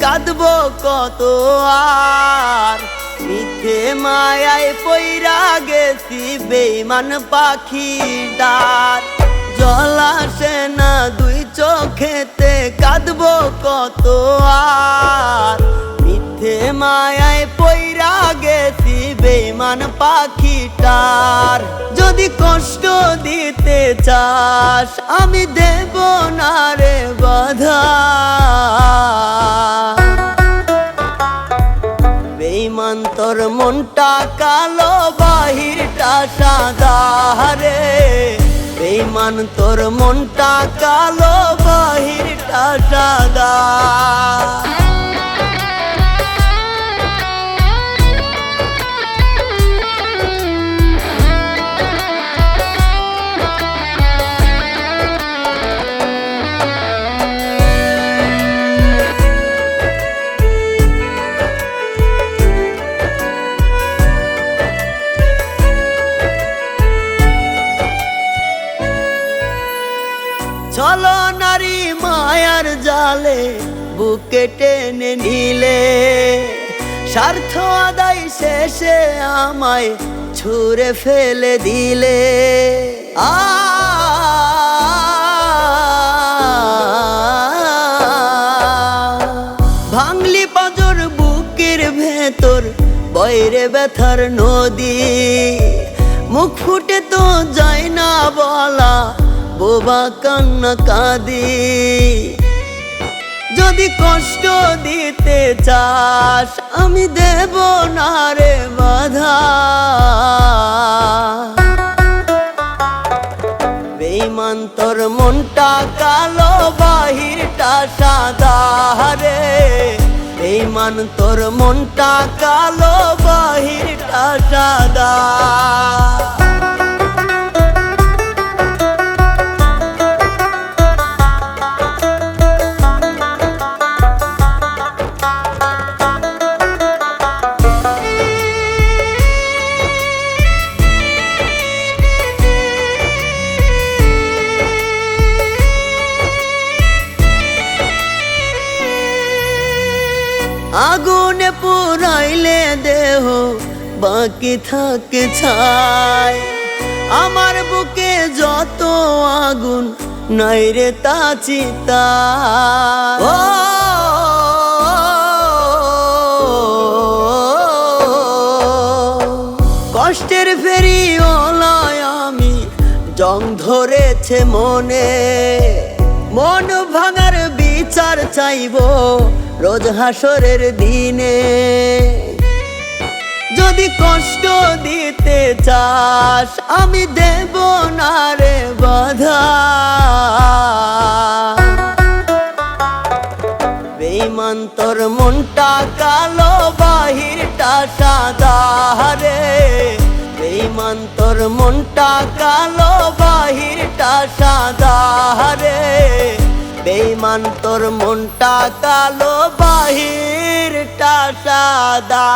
কাঁদবো কত আর? মিথে মায়ায় পৈরা গেছি বেইমান পাখি ডার জল না দুই চোখেতে কাঁদব কত আর? মিথে মায়ায় পইরা গেছি বেইমান পাখিটার। যদি কষ্ট দিতে চাস, আমি দেব না রে বাধা। বেইমান তোর মনটা কালো, বাহিরটা সাদা। রে বেইমান তোর মনটা কালো, বাহিরটা সাদা। চলো নারী মায়ার জালে বুকে টেনে নিলে। স্বার্থ আদায় শেষে আমায় ছুঁড়ে ফেলে দিলে। আ, ভাঙলি পাজর বুকের ভেতর বয়রে ব্যথার নদী। মুখ ফুটে তো যায় না বলা বোবা কান্না কাঁদি। যদি কষ্ট দিতে চাস, আমি দেব না রে বাধা। বেইমান তোর মনটা কালো, বাহিরটা সাদা। রে বেইমান তোর মনটা কালো, বাহিরটা সাদা। আগুনে পুরাইলে দেহ বাকি থাকে ছাই। আমার বুকে যত আগুন, নাই রে তা চিতা কষ্টের ফেরি ওলায় আমি জং ধরেছে মনে। মন ভাঙার বিচার চাইব রোজ হাসরের দিনে। যদি কষ্ট দিতে চাস, আমি দেব না রে বাধা। বেইমান তোর মনটা কালো, বাহিরটা সাদা। রে বেইমান তোর মনটা কালো, বাহিরটা সাদা। রে বেইমান তোর মনটা কালো বাহিরটা সাদা।